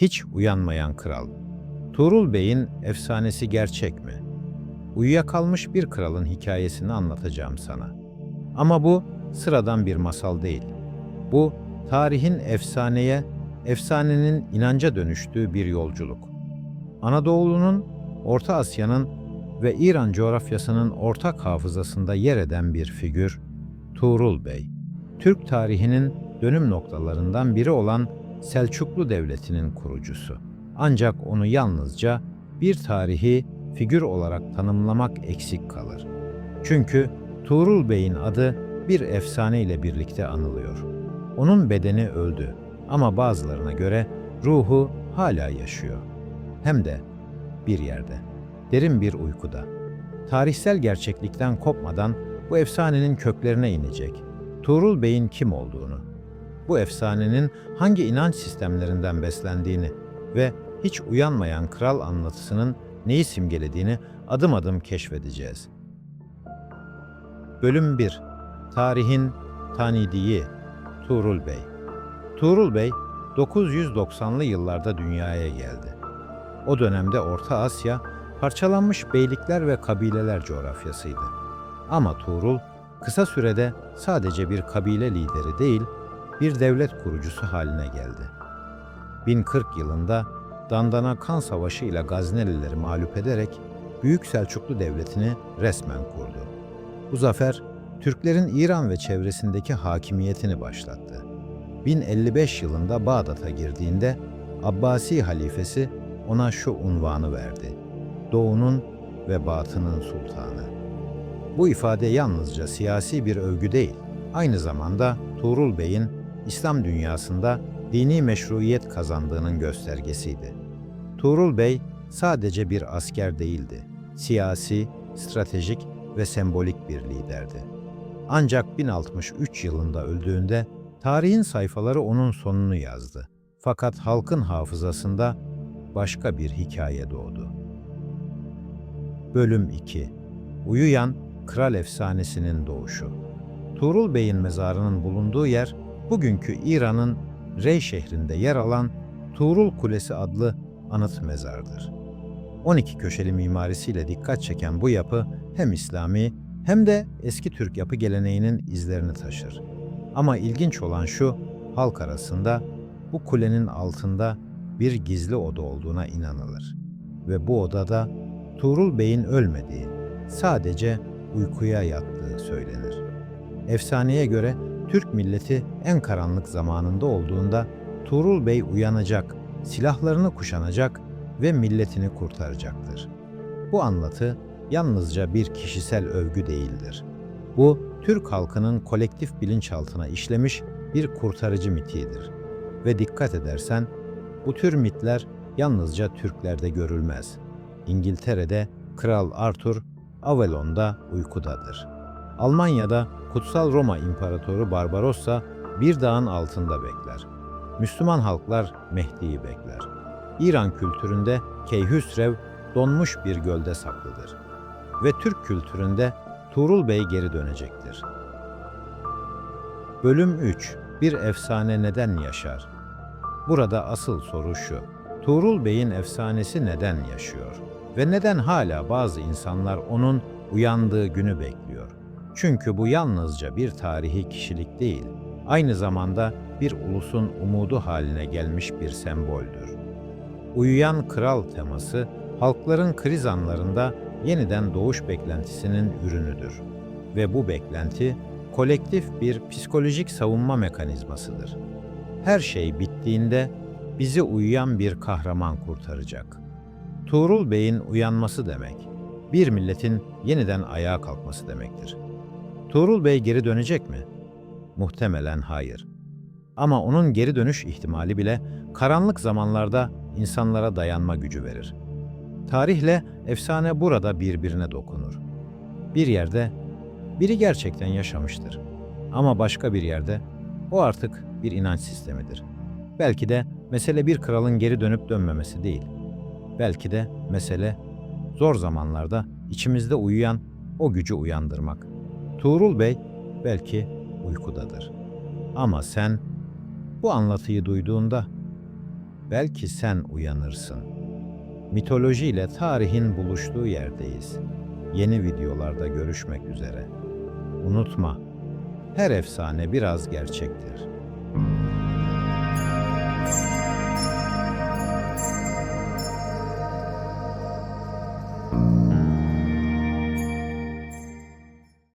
Hiç uyanmayan kral. Tuğrul Bey'in efsanesi gerçek mi? Uyuyakalmış bir kralın hikayesini anlatacağım sana. Ama bu sıradan bir masal değil. Bu tarihin efsaneye, efsanenin inanca dönüştüğü bir yolculuk. Anadolu'nun, Orta Asya'nın ve İran coğrafyasının ortak hafızasında yer eden bir figür Tuğrul Bey. Türk tarihinin dönüm noktalarından biri olan Selçuklu Devleti'nin kurucusu. Ancak onu yalnızca bir tarihi figür olarak tanımlamak eksik kalır. Çünkü Tuğrul Bey'in adı bir efsane ile birlikte anılıyor. Onun bedeni öldü ama bazılarına göre ruhu hala yaşıyor. Hem de bir yerde, derin bir uykuda. Tarihsel gerçeklikten kopmadan bu efsanenin köklerine inecek. Tuğrul Bey'in kim olduğunu, bu efsanenin hangi inanç sistemlerinden beslendiğini ve hiç uyanmayan kral anlatısının neyi simgelediğini adım adım keşfedeceğiz. Bölüm 1 Tarihin Tanidiyi Tuğrul Bey Tuğrul Bey 990'lı yıllarda dünyaya geldi. O dönemde Orta Asya parçalanmış beylikler ve kabileler coğrafyasıydı. Ama Tuğrul kısa sürede sadece bir kabile lideri değil, bir devlet kurucusu haline geldi. 1040 yılında Dandana Kan Savaşı ile Gaznelileri mağlup ederek Büyük Selçuklu Devleti'ni resmen kurdu. Bu zafer Türklerin İran ve çevresindeki hakimiyetini başlattı. 1055 yılında Bağdat'a girdiğinde Abbasi halifesi ona şu unvanı verdi. Doğu'nun ve Batı'nın sultanı. Bu ifade yalnızca siyasi bir övgü değil, aynı zamanda Tuğrul Bey'in İslam dünyasında dini meşruiyet kazandığının göstergesiydi. Tuğrul Bey sadece bir asker değildi. Siyasi, stratejik ve sembolik bir liderdi. Ancak 1063 yılında öldüğünde tarihin sayfaları onun sonunu yazdı. Fakat halkın hafızasında başka bir hikaye doğdu. Bölüm 2 Uyuyan Kral Efsanesinin Doğuşu Tuğrul Bey'in mezarının bulunduğu yer, bugünkü İran'ın Rey şehrinde yer alan Tuğrul Kulesi adlı anıt mezardır. 12 köşeli mimarisiyle dikkat çeken bu yapı hem İslami hem de eski Türk yapı geleneğinin izlerini taşır. Ama ilginç olan şu, halk arasında bu kulenin altında bir gizli oda olduğuna inanılır. Ve bu odada Tuğrul Bey'in ölmediği, sadece uykuya yattığı söylenir. Efsaneye göre Türk milleti en karanlık zamanında olduğunda Tuğrul Bey uyanacak, silahlarını kuşanacak ve milletini kurtaracaktır. Bu anlatı yalnızca bir kişisel övgü değildir. Bu Türk halkının kolektif bilinçaltına işlemiş bir kurtarıcı mitidir. Ve dikkat edersen bu tür mitler yalnızca Türklerde görülmez. İngiltere'de Kral Arthur Avalon'da uykudadır. Almanya'da Kutsal Roma İmparatoru Barbarossa bir dağın altında bekler. Müslüman halklar Mehdi'yi bekler. İran kültüründe Keyhüsrev donmuş bir gölde saklıdır. Ve Türk kültüründe Tuğrul Bey geri dönecektir. Bölüm 3 Bir efsane neden yaşar? Burada asıl soru şu. Tuğrul Bey'in efsanesi neden yaşıyor? Ve neden hala bazı insanlar onun uyandığı günü bekliyor? Çünkü bu yalnızca bir tarihi kişilik değil, aynı zamanda bir ulusun umudu haline gelmiş bir semboldür. Uyuyan kral teması, halkların kriz anlarında yeniden doğuş beklentisinin ürünüdür. Ve bu beklenti, kolektif bir psikolojik savunma mekanizmasıdır. Her şey bittiğinde bizi uyuyan bir kahraman kurtaracak. Tuğrul Bey'in uyanması demek, bir milletin yeniden ayağa kalkması demektir. Tuğrul Bey geri dönecek mi? Muhtemelen hayır. Ama onun geri dönüş ihtimali bile karanlık zamanlarda insanlara dayanma gücü verir. Tarihle efsane burada birbirine dokunur. Bir yerde biri gerçekten yaşamıştır. Ama başka bir yerde o artık bir inanç sistemidir. Belki de mesele bir kralın geri dönüp dönmemesi değil. Belki de mesele zor zamanlarda içimizde uyuyan o gücü uyandırmak. Tuğrul Bey belki uykudadır. Ama sen bu anlatıyı duyduğunda belki sen uyanırsın. Mitoloji ile tarihin buluştuğu yerdeyiz. Yeni videolarda görüşmek üzere. Unutma, her efsane biraz gerçektir.